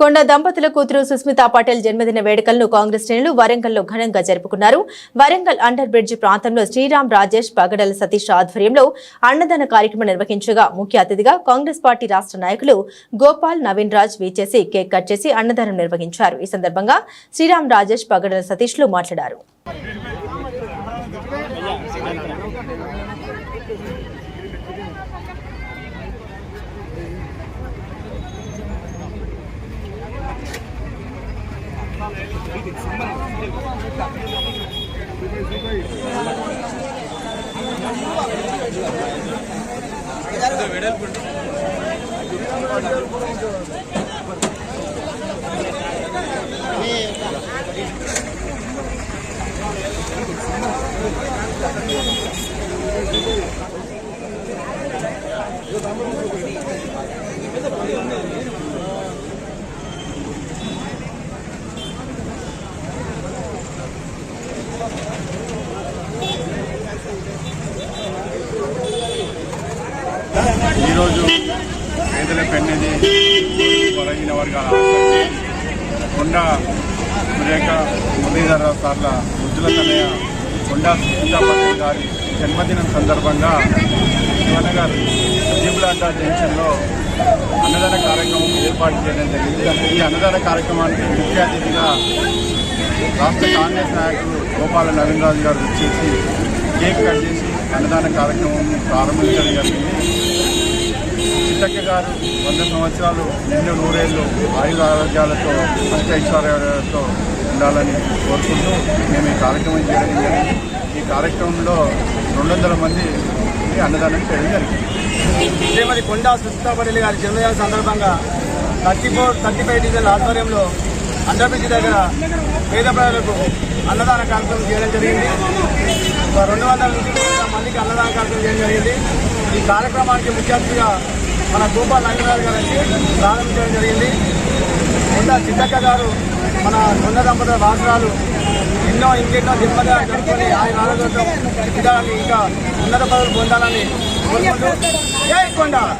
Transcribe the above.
కొండ దంపతుల కూతురు సుస్మితా పటేల్ జన్మదిన వేడుకలను కాంగ్రెస్ శ్రేణులు వరంగల్లో ఘనంగా జరుపుకున్నారు. వరంగల్ అండర్ బ్రిడ్జ్ ప్రాంతంలో శ్రీరామ్ రాజేష్ పగడల సతీష్ ఆధ్వర్యంలో అన్నదాన కార్యక్రమం నిర్వహించగా ముఖ్య అతిథిగా కాంగ్రెస్ పార్టీ రాష్ట్ర నాయకులు గోపాల్ నవీన్ రాజ్ వీచేసి కేక్ కట్ చేసి అన్నదానం నిర్వహించారు. ఈ సందర్భంగా శ్రీరామ్ రాజేష్ పగడల సతీష్లు మాట్లాడారు. வெடல் பண்ணு ఈరోజు పేదల పెన్నది బలహీన వర్గాల కొండ సురేఖ మురళీధర సార్ల ముద్దుల తనయ కొండ పటేల్ గారి జన్మదినం సందర్భంగా శివనగర్ జీబులాట జంక్షన్లో అన్నదాన కార్యక్రమం ఏర్పాటు చేయడం జరిగింది. ఈ అన్నదాన కార్యక్రమానికి ముఖ్య అతిథిగా రాష్ట్ర కాంగ్రెస్ నాయకులు గోపాల నవీనరాజు గారు వచ్చేసి కేక్ కట్ చేసి అన్నదాన కార్యక్రమం ప్రారంభించడం జరిగింది. చిట్టక్క గారు వంద సంవత్సరాలు నిండు నూరేళ్ళు ఆయుర ఆరోగ్యాలతో అష్టైశ్వర్యాలతో ఉండాలని కోరుకుంటూ మేము ఈ కార్యక్రమం చేయడం జరిగింది. ఈ కార్యక్రమంలో రెండు వందల మంది అన్నదానం చేయడం జరిగింది. శ్రీమతి కొండా సుస్తాపల్లి గారి జన్మదిన సందర్భంగా thirty four thirty five diesel ఆధ్వర్యంలో అండర్బ్రిడ్జ్ దగ్గర పేద ప్రజలకు అన్నదాన కార్యక్రమం చేయడం జరిగింది. ఒక రెండు వందల నుంచి మందికి అన్నదాన కార్యక్రమం చేయడం జరిగింది. ఈ కార్యక్రమానికి ముఖ్య అతిథిగా మన గోపాల్ రంగరాజు గారు వచ్చి ప్రారంభించడం జరిగింది. కొండ చిత్తక్క గారు మన కొండ దంపతుల భాషరాలు ఎన్నో ఇంకెన్నో జన్మదినాలు జరుపుకొని ఆయన ఆరోగ్యంతో ఇంకా ఉన్నత పదవులు పొందాలని కోరుకుంటూ జై కొండ!